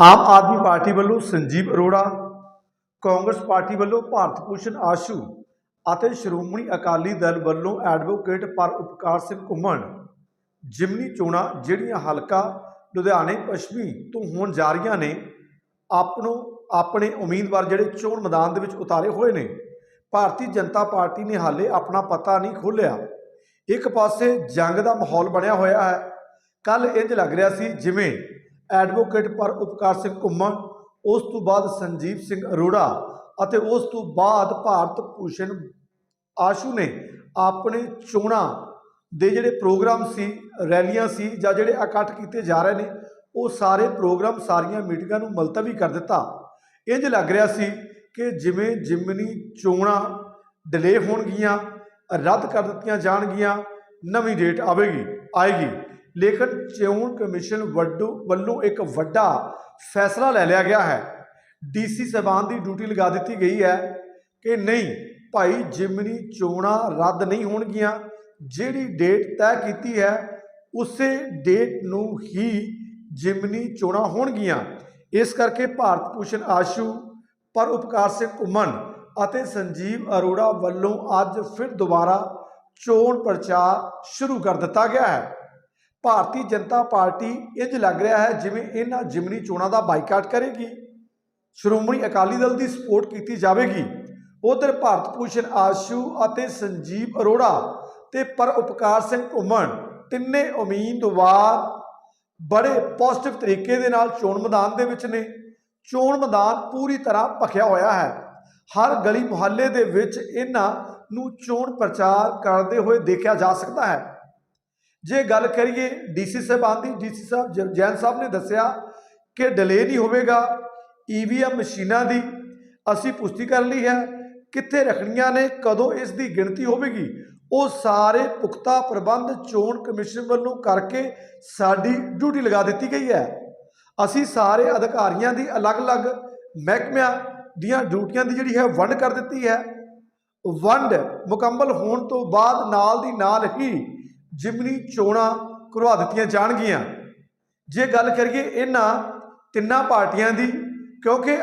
Aam Aadmi party ਵੱਲੋਂ Sanjeev Arora, Congress party ਵੱਲੋਂ ਭਾਰਤ ਭੂਸ਼ਣ ਆਸ਼ੂ ਅਤੇ ਸ਼੍ਰੋਮਣੀ ਅਕਾਲੀ ਦਲ ਵੱਲੋਂ ਐਡਵੋਕੇਟ ਪਰ ਉਪਕਾਰ ਸਿੰਘ ਘੁੰਮਣ। ਜਿਮਨੀ ਚੋਣਾਂ ਜਿਹੜੀਆਂ ਹਲਕਾ ਲੁਧਿਆਣੇ, ਪੱਛਮੀ ਤੋਂ ਹੋਣ ਜਾ ਰਹੀਆਂ ਨੇ, ਆਪਣੋ ਆਪਣੇ ਉਮੀਦਵਾਰ ਜਿਹੜੇ ਚੋਣ ਮੈਦਾਨ ਦੇ ਵਿੱਚ ਉਤਾਰੇ ਹੋਏ ਨੇ। ਭਾਰਤੀ ਜਨਤਾ ਪਾਰਟੀ ਨੇ ਹਾਲੇ ਆਪਣਾ ਪਤਾ ਨਹੀਂ ਖੋਲ੍ਹਿਆ। ਇੱਕ ਪਾਸੇ ਜੰਗ ਦਾ ਮਾਹੌਲ ਬਣਿਆ ਹੋਇਆ ਹੈ। ਕੱਲ ਇੰਜ ਲੱਗ ਰਿਹਾ ਸੀ ਜਿਵੇਂ ਐਡਵੋਕੇਟ ਪਰ ਉਪਕਾਰ ਸਿੰਘ ਘੁੰਮਣ, ਉਸ ਤੋਂ ਬਾਅਦ ਸੰਜੀਵ ਸਿੰਘ ਅਰੋੜਾ ਅਤੇ ਉਸ ਤੋਂ ਬਾਅਦ ਭਾਰਤ ਭੂਸ਼ਣ ਆਸ਼ੂ ਨੇ ਆਪਣੇ ਚੋਣਾਂ ਦੇ ਜਿਹੜੇ ਪ੍ਰੋਗਰਾਮ ਸੀ, ਰੈਲੀਆਂ ਸੀ ਜਾਂ ਜਿਹੜੇ ਇਕੱਠ ਕੀਤੇ ਜਾ ਰਹੇ ਨੇ, ਉਹ ਸਾਰੇ ਪ੍ਰੋਗਰਾਮ ਸਾਰੀਆਂ ਮੀਟਿੰਗਾਂ ਨੂੰ ਮੁਲਤਵੀ ਕਰ ਦਿੱਤਾ। ਇੰਜ ਲੱਗ ਰਿਹਾ ਸੀ ਕਿ ਜਿਵੇਂ ਜਿਮਨੀ ਚੋਣਾਂ ਡਿਲੇ ਹੋਣਗੀਆਂ, ਰੱਦ ਕਰ ਦਿੱਤੀਆਂ ਜਾਣਗੀਆਂ, ਨਵੀਂ ਡੇਟ ਆਵੇਗੀ, ਆਏਗੀ। ਲੇਕਿਨ ਚੋਣ ਕਮਿਸ਼ਨ ਵੱਡੋ ਵੱਲੋਂ ਇੱਕ ਵੱਡਾ ਫੈਸਲਾ ਲੈ ਲਿਆ ਗਿਆ ਹੈ। ਡੀਸੀ ਸਾਹਿਬਾਨ ਦੀ ਡਿਊਟੀ ਲਗਾ ਦਿੱਤੀ ਗਈ ਹੈ ਕਿ ਨਹੀਂ, ਭਾਈ ਜਿਮਨੀ ਚੋਣਾਂ ਰੱਦ ਨਹੀਂ ਹੋਣਗੀਆਂ। ਜਿਹੜੀ ਡੇਟ ਤੈਅ ਕੀਤੀ ਹੈ, ਉਸੇ ਡੇਟ ਨੂੰ ਹੀ ਜਿਮਨੀ ਚੋਣਾਂ ਹੋਣਗੀਆਂ। ਇਸ ਕਰਕੇ ਭਾਰਤ ਭੂਸ਼ਣ ਆਸ਼ੂ, ਪਰ ਉਪਕਾਰ ਸਿੰਘ ਘੁੰਮਣ ਅਤੇ ਸੰਜੀਵ ਅਰੋੜਾ ਵੱਲੋਂ ਅੱਜ ਫਿਰ ਦੁਬਾਰਾ ਚੋਣ ਪ੍ਰਚਾਰ ਸ਼ੁਰੂ ਕਰ ਦਿੱਤਾ ਗਿਆ ਹੈ। ਭਾਰਤੀ ਜਨਤਾ ਪਾਰਟੀ ਇੰਜ ਲੱਗ ਰਿਹਾ ਹੈ ਜਿਵੇਂ ਇਹਨਾਂ ਜਿਮਨੀ ਚੋਣਾਂ ਦਾ ਬਾਈਕਾਟ ਕਰੇਗੀ। ਸ਼੍ਰੋਮਣੀ ਅਕਾਲੀ ਦਲ ਦੀ ਸਪੋਰਟ ਕੀਤੀ ਜਾਵੇਗੀ। ਉਧਰ ਭਾਰਤ ਭੂਸ਼ਣ ਆਸ਼ੂ ਅਤੇ ਸੰਜੀਵ ਅਰੋੜਾ ਤੇ ਪਰ ਉਪਕਾਰ ਸਿੰਘ ਘੁੰਮਣ, ਤਿੰਨੇ ਉਮੀਦਵਾਰ ਬੜੇ ਪੋਜ਼ਿਟਿਵ ਤਰੀਕੇ ਦੇ ਨਾਲ ਚੋਣ ਮੈਦਾਨ ਦੇ ਵਿੱਚ ਨੇ। ਚੋਣ ਮੈਦਾਨ ਪੂਰੀ ਤਰ੍ਹਾਂ ਭਖਿਆ ਹੋਇਆ ਹੈ। ਹਰ ਗਲੀ ਮੁਹੱਲੇ ਦੇ ਵਿੱਚ ਇਹਨਾਂ ਨੂੰ ਚੋਣ ਪ੍ਰਚਾਰ ਕਰਦੇ ਹੋਏ ਦੇਖਿਆ ਜਾ ਸਕਦਾ ਹੈ। ਜੇ ਗੱਲ ਕਰੀਏ ਡੀਸੀ ਸਾਹਿਬਾਨ ਦੀ, ਡੀਸੀ ਸਾਹਿਬ ਜ- ਜੈਨ ਸਾਹਿਬ ਨੇ ਦੱਸਿਆ ਕਿ ਡਿਲੇ ਨਹੀਂ ਹੋਵੇਗਾ ਈਵੀਐਮ ਮਸ਼ੀਨਾਂ ਦੀ ਅਸੀਂ ਪੁਸ਼ਟੀ ਕਰ ਲਈ ਹੈ, ਕਿੱਥੇ ਰੱਖਣੀਆਂ ਨੇ, ਕਦੋਂ ਇਸ ਦੀ ਗਿਣਤੀ ਹੋਵੇਗੀ, ਉਹ ਸਾਰੇ ਪੁਖਤਾ ਪ੍ਰਬੰਧ ਚੋਣ ਕਮਿਸ਼ਨ ਵੱਲੋਂ ਕਰਕੇ ਸਾਡੀ ਡਿਊਟੀ ਲਗਾ ਦਿੱਤੀ ਗਈ ਹੈ। ਅਸੀਂ ਸਾਰੇ ਅਧਿਕਾਰੀਆਂ ਦੀ ਅਲੱਗ-ਅਲੱਗ ਮਹਿਕਮਿਆਂ ਦੀਆਂ ਡਿਊਟੀਆਂ ਦੀ ਜਿਹੜੀ ਹੈ ਵੰਡ ਕਰ ਦਿੱਤੀ ਹੈ। ਵੰਡ ਮੁਕੰਮਲ ਹੋਣ ਤੋਂ ਬਾਅਦ ਨਾਲ ਦੀ ਨਾਲ ਹੀ ਜਿਮਨੀ ਚੋਣਾਂ ਕਰਵਾ ਦਿੱਤੀਆਂ ਜਾਣਗੀਆਂ। ਜੇ ਗੱਲ ਕਰੀਏ ਇਹਨਾਂ ਤਿੰਨਾਂ ਪਾਰਟੀਆਂ ਦੀ, ਕਿਉਂਕਿ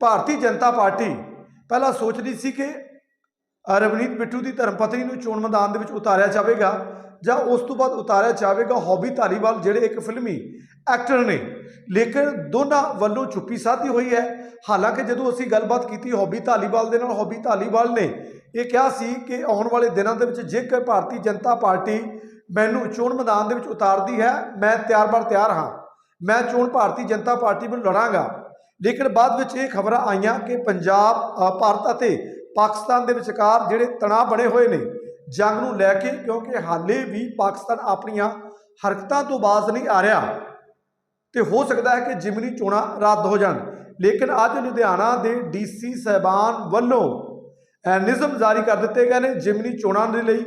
ਭਾਰਤੀ ਜਨਤਾ ਪਾਰਟੀ ਪਹਿਲਾਂ ਸੋਚਦੀ ਸੀ ਕਿ ਰਵਨੀਤ ਬਿੱਟੂ ਦੀ ਧਰਮਪਤਨੀ ਨੂੰ ਚੋਣ ਮੈਦਾਨ ਦੇ ਵਿੱਚ ਉਤਾਰਿਆ ਜਾਵੇਗਾ। ਜਾਂ ਉਸ ਤੋਂ ਬਾਅਦ ਉਤਾਰਿਆ ਜਾਵੇਗਾ ਹੌਬੀ ਧਾਲੀਵਾਲ ਜਿਹੜੇ ਇੱਕ ਫਿਲਮੀ ਐਕਟਰ ਨੇ। ਲੇਕਿਨ ਦੋਨਾਂ ਵੱਲੋਂ ਚੁੱਪੀ ਸਾਧੀ ਹੋਈ ਹੈ। ਹਾਲਾਂਕਿ ਜਦੋਂ ਅਸੀਂ ਗੱਲਬਾਤ ਕੀਤੀ ਹੌਬੀ ਧਾਲੀਵਾਲ ਦੇ ਨਾਲ, ਹੌਬੀ ਧਾਲੀਵਾਲ ਨੇ ਇਹ ਕਿਹਾ ਸੀ ਕਿ ਆਉਣ ਵਾਲੇ ਦਿਨਾਂ ਦੇ ਵਿੱਚ ਜੇਕਰ ਭਾਰਤੀ ਜਨਤਾ ਪਾਰਟੀ ਮੈਨੂੰ ਚੋਣ ਮੈਦਾਨ ਦੇ ਵਿੱਚ ਉਤਾਰਦੀ ਹੈ, ਮੈਂ ਤਿਆਰ-ਬਰ ਤਿਆਰ ਹਾਂ। ਮੈਂ ਚੋਣ ਭਾਰਤੀ ਜਨਤਾ ਪਾਰਟੀ ਵੱਲੋਂ ਲੜਾਂਗਾ। ਲੇਕਿਨ ਬਾਅਦ ਵਿੱਚ ਇਹ ਖਬਰਾਂ ਆਈਆਂ ਕਿ ਪੰਜਾਬ ਭਾਰਤ ਅਤੇ ਪਾਕਿਸਤਾਨ ਦੇ ਵਿਚਕਾਰ ਜਿਹੜੇ ਤਣਾਅ ਬਣੇ ਹੋਏ ਨੇ ਜੰਗ ਨੂੰ ਲੈ ਕੇ, ਕਿਉਂਕਿ ਹਾਲੇ ਵੀ ਪਾਕਿਸਤਾਨ ਆਪਣੀਆਂ ਹਰਕਤਾਂ ਤੋਂ ਬਾਜ਼ ਨਹੀਂ ਆ ਰਿਹਾ। ਤੇ ਹੋ ਸਕਦਾ ਹੈ ਕਿ ਜਿਮਨੀ ਚੋਣਾਂ ਰੱਦ ਹੋ ਜਾਣ। ਲੇਕਿਨ ਅੱਜ ਲੁਧਿਆਣਾ ਦੇ ਡੀਸੀ ਸਹਿਬਾਨ ਵੱਲੋਂ ਨਿਯਮ ਜਾਰੀ ਕਰ ਦਿੱਤੇ ਗਏ ਨੇ। ਜਿਮਨੀ ਚੋਣਾਂ ਦੇ ਲਈ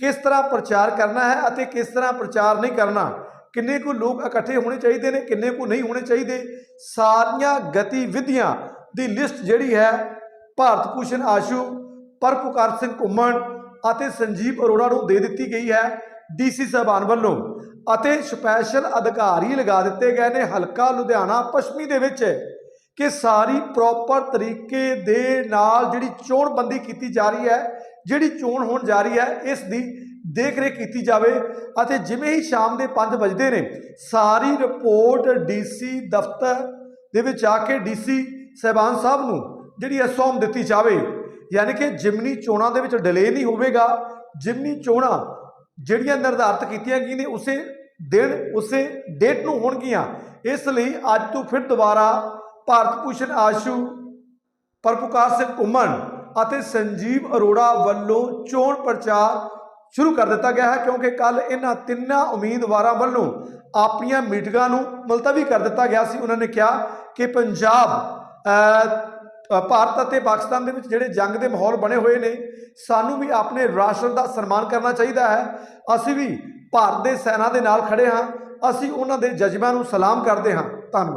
ਕਿਸ ਤਰ੍ਹਾਂ ਪ੍ਰਚਾਰ ਕਰਨਾ ਹੈ ਅਤੇ ਕਿਸ ਤਰ੍ਹਾਂ ਪ੍ਰਚਾਰ ਨਹੀਂ ਕਰਨਾ? ਕਿੰਨੇ ਕੁ ਲੋਕ ਇਕੱਠੇ ਹੋਣੇ ਚਾਹੀਦੇ ਨੇ, ਕਿੰਨੇ ਕੁ ਨਹੀਂ ਹੋਣੇ ਚਾਹੀਦੇ? ਸਾਰੀਆਂ ਗਤੀਵਿਧੀਆਂ ਦੀ ਲਿਸਟ ਜਿਹੜੀ ਹੈ, ਭਾਰਤ ਭੂਸ਼ਣ ਆਸ਼ੂ ਪਰਪੁਕਾਰ ਸਿੰਘ ਘੁੰਮਣ ਅਤੇ ਸੰਜੀਵ ਅਰੋੜਾ ਨੂੰ ਦੇ ਦਿੱਤੀ ਗਈ ਹੈ ਡੀਸੀ ਸਾਹਿਬਾਨ ਵੱਲੋਂ ਅਤੇ ਸਪੈਸ਼ਲ ਅਧਿਕਾਰੀ ਲਗਾ ਦਿੱਤੇ ਗਏ ਨੇ ਹਲਕਾ ਲੁਧਿਆਣਾ ਪੱਛਮੀ ਦੇ ਵਿੱਚ ਕਿ ਸਾਰੀ ਪ੍ਰੋਪਰ ਤਰੀਕੇ ਦੇ ਨਾਲ ਜਿਹੜੀ ਚੋਣਬੰਦੀ ਕੀਤੀ ਜਾ ਰਹੀ ਹੈ, ਜਿਹੜੀ ਚੋਣ ਹੋਣ ਜਾ ਰਹੀ ਹੈ, ਇਸ ਦੀ ਦੇਖ ਰੇਖ ਕੀਤੀ ਜਾਵੇ ਅਤੇ ਜਿਵੇਂ ਹੀ ਸ਼ਾਮ ਦੇ 5 ਵਜੇ ਨੇ, ਸਾਰੀ ਰਿਪੋਰਟ ਡੀਸੀ ਦਫ਼ਤਰ ਦੇ ਵਿੱਚ ਆ ਕੇ ਡੀਸੀ ਸਹਿਬਾਨ ਸਾਹਿਬ ਨੂੰ ਜਿਹੜੀ ਹੈ ਸੌਂਪ ਦਿੱਤੀ ਜਾਵੇ। ਯਾਨੀ ਕਿ ਜਿਮਨੀ ਚੋਣਾਂ ਦੇ ਵਿੱਚ ਡਿਲੇ ਨਹੀਂ ਹੋਵੇਗਾ, ਜਿਮਨੀ ਚੋਣਾਂ ਜਿਹੜੀਆਂ ਨਿਰਧਾਰਤ ਕੀਤੀਆਂ ਗਈਆਂ ਨੇ ਉਸੇ ਦਿਨ, ਉਸੇ ਡੇਟ ਨੂੰ ਹੋਣਗੀਆਂ। ਇਸ ਲਈ ਅੱਜ ਤੋਂ ਫਿਰ ਦੁਬਾਰਾ ਭਾਰਤ ਭੂਸ਼ਣ ਆਸ਼ੂ ਪਰਪੁਕਾਰ ਸਿੰਘ ਘੁੰਮਣ ਅਤੇ ਸੰਜੀਵ ਅਰੋੜਾ ਵੱਲੋਂ ਚੋਣ ਪ੍ਰਚਾਰ ਸ਼ੁਰੂ ਕਰ ਦਿੱਤਾ ਗਿਆ ਹੈ, ਕਿਉਂਕਿ ਕੱਲ ਇਹਨਾਂ ਤਿੰਨਾਂ ਉਮੀਦਵਾਰਾਂ ਵੱਲੋਂ ਆਪਣੀਆਂ ਮੀਟਿੰਗਾਂ ਨੂੰ ਮੁਲਤਵੀ ਕਰ ਦਿੱਤਾ ਗਿਆ ਸੀ। ਉਹਨਾਂ ਨੇ ਕਿਹਾ ਕਿ ਪੰਜਾਬ ਭਾਰਤ ਅਤੇ ਪਾਕਿਸਤਾਨ ਦੇ ਵਿੱਚ ਜਿਹੜੇ ਜੰਗ ਦੇ ਮਾਹੌਲ ਬਣੇ ਹੋਏ ਨੇ, ਸਾਨੂੰ ਵੀ ਆਪਣੇ ਰਾਸ਼ਟਰ ਦਾ ਸਨਮਾਨ ਕਰਨਾ ਚਾਹੀਦਾ ਹੈ। ਅਸੀਂ ਵੀ ਭਾਰਤ ਦੇ ਸੈਨਾ ਦੇ ਨਾਲ ਖੜੇ ਹਾਂ। ਅਸੀਂ ਉਹਨਾਂ ਦੇ ਜਜ਼ਬਿਆਂ ਨੂੰ ਸਲਾਮ ਕਰਦੇ ਹਾਂ। ਧੰਨਵਾਦ।